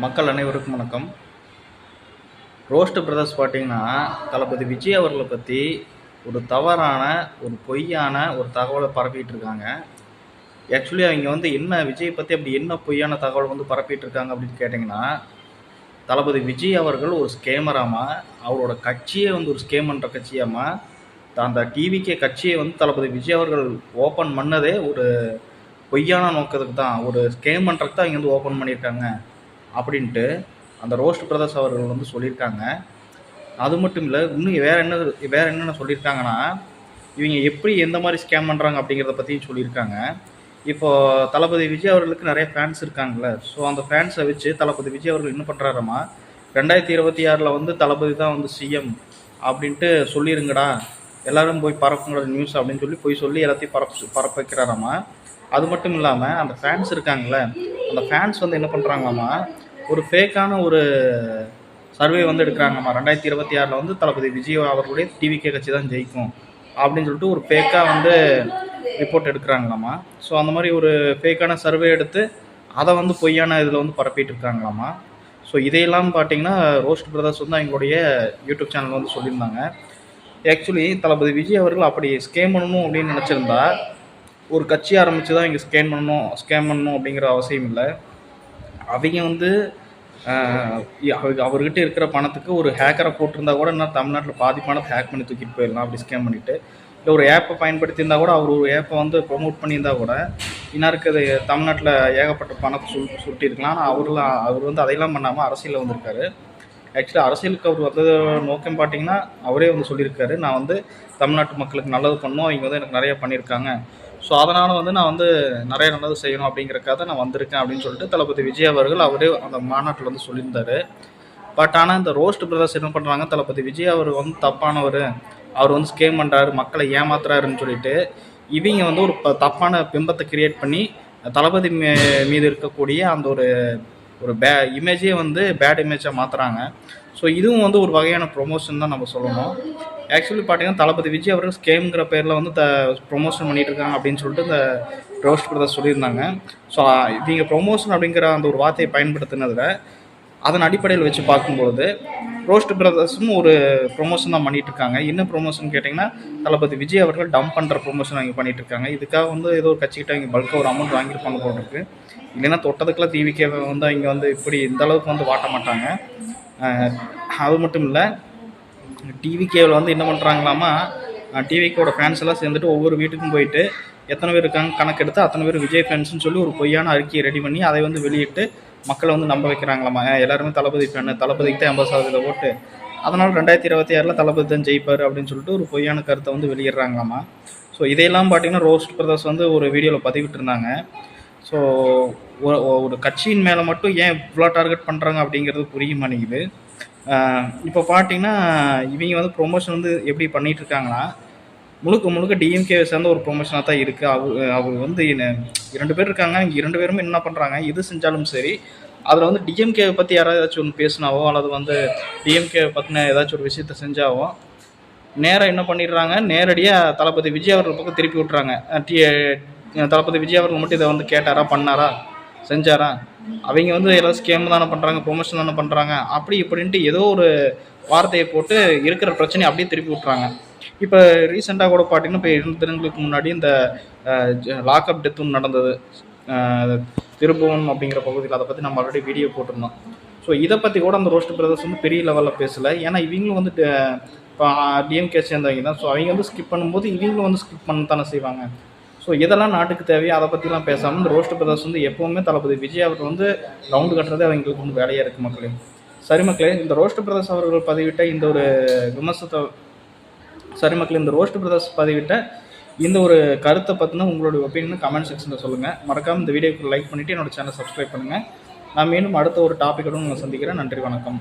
மக்கள் அனைவருக்கும் வணக்கம். ரோஸ்ட் பிரதர்ஸ் பார்த்தீங்கன்னா தளபதி விஜய் அவர்களை பற்றி ஒரு தவறான ஒரு பொய்யான ஒரு தகவலை பரப்பிட்டு இருக்காங்க. ஆக்சுவலி அவங்க வந்து என்ன விஜய் பற்றி அப்படி என்ன பொய்யான தகவல் வந்து பரப்பிட்டு இருக்காங்க அப்படின்னு கேட்டிங்கன்னா தளபதி விஜய் அவர்கள் ஒரு ஸ்கேமராமா அவரோட கட்சியே வந்து ஒரு ஸ்கேம் பண்ணுற கட்சியாமா அந்த டிவிக்கே கட்சியை வந்து தளபதி விஜய் அவர்கள் ஓப்பன் பண்ணதே ஒரு பொய்யான நோக்கத்துக்கு தான் ஒரு ஸ்கேம் பண்ணுறதுக்கு தான் அவங்க வந்து ஓப்பன் பண்ணியிருக்காங்க. அப்படின்ட்டு அந்த ரோஸ்ட் பிரதர்ஸ் அவர்கள் வந்து சொல்லியிருக்காங்க. அது மட்டும் இல்லை இன்னும் வேறு என்ன வேறு என்னென்ன சொல்லியிருக்காங்கன்னா இவங்க எப்படி எந்த மாதிரி ஸ்கேம் பண்ணுறாங்க அப்படிங்கிறத பற்றியும் சொல்லியிருக்காங்க. இப்போ தளபதி விஜய் அவர்களுக்கு நிறைய ஃபேன்ஸ் இருக்காங்கல்ல. ஸோ அந்த ஃபேன்ஸை வச்சு தளபதி விஜய் அவர்கள் என்ன பண்ணுறாருமா ரெண்டாயிரத்தி இருபத்தி ஆறில் வந்து தளபதி தான் வந்து சிஎம் அப்படின்ட்டு சொல்லிருங்கடா எல்லோரும் போய் பரப்புங்கிற நியூஸ் அப்படின்னு சொல்லி போய் சொல்லி எல்லாத்தையும் பரப்பு பரப்ப வைக்கிறாராமா. அது மட்டும் இல்லாமல் அந்த ஃபேன்ஸ் இருக்காங்கல்ல அந்த ஃபேன்ஸ் வந்து என்ன பண்ணுறாங்களாமா ஒரு ஃபேக்கான ஒரு சர்வே வந்து எடுக்கிறாங்கம்மா. ரெண்டாயிரத்தி இருபத்தி ஆறில் வந்து தளபதி விஜய் அவர்களுடைய டிவிகே கட்சி தான் ஜெயிக்கும் அப்படின்னு சொல்லிட்டு ஒரு ஃபேக்காக வந்து ரிப்போர்ட் எடுக்கிறாங்களாமா ஸோ அந்த மாதிரி ஒரு ஃபேக்கான சர்வே எடுத்து அதை வந்து பொய்யான இதில் வந்து பரப்பிட்டு இருக்காங்களாமா ஸோ இதையெல்லாம் பார்த்தீங்கன்னா ரோஸ்ட் பிரதர்ஸ் வந்து எங்களுடைய யூடியூப் சேனல் வந்து சொல்லியிருந்தாங்க. ஆக்சுவலி தளபதி விஜய் அவர்கள் அப்படி ஸ்கேம் பண்ணணும் அப்படின்னு நினச்சிருந்தா ஒரு கட்சி ஆரம்பித்து தான் இங்கே ஸ்கேன் பண்ணணும் ஸ்கேன் பண்ணணும் அப்படிங்கிற அவசியம் இல்லை. அவங்க வந்து அவர்கிட்ட இருக்கிற பணத்துக்கு ஒரு ஹேக்கரை போட்டிருந்தா கூட என்ன தமிழ்நாட்டில் பாதி பணத்தை ஹேக் பண்ணி தூக்கிட்டு போயிடலாம் அப்படி ஸ்கேன் பண்ணிட்டு. இல்லை ஒரு ஆப்பை பயன்படுத்தியிருந்தா கூட அவர் ஒரு ஆப்பை வந்து ப்ரொமோட் பண்ணியிருந்தா கூட இன்னாருக்கு அது தமிழ்நாட்டில் ஏகப்பட்ட பணத்தை சு சுட்டியிருக்கலாம் ஆனால் அவர்லாம் அவர் வந்து அதையெல்லாம் பண்ணாமல் அரசியலில் வந்திருக்காரு. ஆக்சுவலி அரசியலுக்கு அவர் வந்தது நோக்கம் பார்த்தீங்கன்னா அவரே வந்து சொல்லியிருக்காரு. நான் வந்து தமிழ்நாட்டு மக்களுக்கு நல்லது பண்ணணும் அவங்க வந்து எனக்கு நிறையா பண்ணியிருக்காங்க. ஸோ அதனால் வந்து நான் வந்து நிறைய நல்லது செய்யணும் அப்படிங்கிறக்காக நான் வந்திருக்கேன் அப்படின்னு சொல்லிட்டு தளபதி விஜய் அவர்கள் அவரே அந்த மாநாட்டில் வந்து சொல்லியிருந்தார். பட் ஆனால் இந்த ரோஸ்ட் பிரதர்ஸ் என்ன பண்ணுறாங்க தளபதி விஜய் அவர் வந்து தப்பானவர். அவர் வந்து ஸ்கேம் பண்ணுறாரு மக்களை ஏமாத்துறாருன்னு சொல்லிட்டு இவங்க வந்து ஒரு ப- தப்பான பிம்பத்தை கிரியேட் பண்ணி தளபதி மீ- மீது இருக்கக்கூடிய அந்த ஒரு ஒரு பே இமேஜே வந்து பேட் இமேஜாக மாற்றுறாங்க ஸோ இதுவும் வந்து ஒரு வகையான ப்ரொமோஷன் தான் நம்ம சொல்லணும். ஆக்சுவலி பார்த்தீங்கன்னா தளபதி விஜய் அவர்கள் ஸ்கேம்ங்கிற பேரில் வந்து த ப்ரொமோஷன் பண்ணிட்டு இருக்காங்க அப்படின்னு சொல்லிட்டு இந்த ரோஸ்ட் பிரதர்ஸ் சொல்லியிருந்தாங்க. ஸோ இவங்க ப்ரொமோஷன் அப்படிங்கிற அந்த ஒரு வார்த்தையை பயன்படுத்தினதில் அதன் அடிப்படையில் வச்சு பார்க்கும்போது ரோஸ்ட் பிரதர்ஸும் ஒரு ப்ரொமோஷன் தான் பண்ணிட்டு இருக்காங்க என்ன ப்ரொமோஷன் கேட்டிங்கன்னா தளபதி விஜய் அவர்கள் டம்ப் பண்ணுற ப்ரொமோஷன் அவங்க பண்ணிட்டு இருக்காங்க இதுக்காக வந்து ஏதோ ஒரு கட்சிக்கிட்ட அவங்க பல்காக ஒரு அமௌண்ட் வாங்கியிருப்பாங்க போட்டிருக்கு இல்லைன்னா தொட்டதுக்கெல்லாம் டிவிக்கே வந்து அவங்க வந்து இப்படி இந்த அளவுக்கு வந்து வாட்ட மாட்டாங்க. அது மட்டும் இல்லை டிவி கேவில் வந்து என்ன பண்ணுறாங்களாமா டிவிக்கோட ஃபேன்ஸ் எல்லாம் சேர்ந்துட்டு ஒவ்வொரு வீட்டுக்கும் போயிட்டு எத்தனை பேர் இருக்காங்க கணக்கெடுத்து அத்தனை பேர் விஜய் ஃபேன்ஸ்னு சொல்லி ஒரு பொய்யான அறிக்கையை ரெடி பண்ணி அதை வந்து வெளியிட்டு மக்களை வந்து நம்ப வைக்கிறாங்களாமா எல்லாருமே தளபதி ஃபேனு தளபதிக்கு தான் எண்பது சதவீத ஓட்டு. அதனால் ரெண்டாயிரத்தி இருபத்தி ஆறில் தளபதி தான் ஜெயிப்பார் அப்படின்னு சொல்லிட்டு ஒரு பொய்யான கருத்தை வந்து வெளியிடுறாங்களாமா ஸோ இதையெல்லாம் பார்த்தீங்கன்னா ரோஸ்ட் பிரதர்ஸ் வந்து ஒரு வீடியோவில் பதிவிட்டு இருந்தாங்க ஸோ ஒரு ஒரு கட்சியின் மேலே மட்டும் ஏன் இவ்வளோ டார்கெட் பண்ணுறாங்க அப்படிங்கிறது புரிய மாட்டேங்குது இப்போ பார்த்தீங்கன்னா இவங்க வந்து ப்ரொமோஷன் வந்து எப்படி பண்ணிட்டு இருக்காங்கன்னா முழுக்க முழுக்க டிஎம்கேவை சேர்ந்த ஒரு ப்ரொமோஷனாக தான் இருக்குது அவ அவர் வந்து இரண்டு பேர் இருக்காங்க இங்கே இரண்டு பேருமே என்ன பண்ணுறாங்க எது செஞ்சாலும் சரி அதில் வந்து டிஎம்கேவை பற்றி யாராவது ஏதாச்சும் ஒன்று பேசினாவோ அல்லது வந்து டிஎம்கேவை பற்றின ஏதாச்சும் ஒரு விஷயத்த செஞ்சாவோ நேராக என்ன பண்ணிடுறாங்க நேரடியாக தளபதி விஜய் அவர்கள் பக்கம் திருப்பி விட்றாங்க டி தளபதி விஜய் அவர்கள் மட்டும் இதை வந்து கேட்டாரா பண்ணாரா? செஞ்சாரா? அவங்க வந்து எல்லாம் ஸ்கேம் தானே பண்ணுறாங்க ப்ரொமோஷன் தானே பண்ணுறாங்க அப்படி இப்படின்ட்டு ஏதோ ஒரு வார்த்தையை போட்டு இருக்கிற பிரச்சனையை அப்படியே திருப்பி விட்றாங்க இப்போ ரீசெண்டாக கூட பார்த்தீங்கன்னா இப்போ இரண்டு தினங்களுக்கு முன்னாடி இந்த லாக்அப் டெத்தும் நடந்தது. திருபுவனம் அப்படிங்கிற பகுதியில் அதை பற்றி நம்ம ஆல்ரெடி வீடியோ போட்டிருந்தோம். ஸோ இதை பற்றி கூட அந்த ரோஸ்ட் பிரதர்ஸ் வந்து பெரிய லெவலில் பேசலை. ஏன்னா இவங்களும் வந்து இப்போ டிஎம்கே சேர்ந்தவங்க தான். ஸோ அவங்க வந்து ஸ்கிப் பண்ணும்போது இவங்களும் வந்து ஸ்கிப் பண்ண தானே செய்வாங்க. ஸோ இதெல்லாம் நாட்டுக்கு தேவையோ அதை பற்றிலாம் பேசாமல் இந்த ரோஸ்ட் பிரதர்ஸ் வந்து எப்போவுமே தளபதி விஜய் அவர் வந்து ரவுண்டு கட்டுறதே அவங்களுக்கு வந்து வேலையாக இருக்குது மக்களே. சரி மக்களே இந்த ரோஸ்ட் பிரதர்ஸ் அவர்கள் பதிவிட்ட இந்த ஒரு விமர்சனத்தை சரி மக்களே இந்த ரோஸ்ட் பிரதர்ஸ் பதிவிட்ட இந்த ஒரு கருத்தை பற்றின உங்களுடைய ஒப்பீனியன் கமெண்ட் செக்ஷனில் சொல்லுங்கள் மறக்காமல் இந்த வீடியோக்கு லைக் பண்ணிவிட்டு என்னோட சேனல் சப்ஸ்கிரைப் பண்ணுங்கள் நான் மீண்டும் அடுத்த ஒரு டாப்பிக்கோடு உங்களை சந்திக்கிறேன். நன்றி வணக்கம்.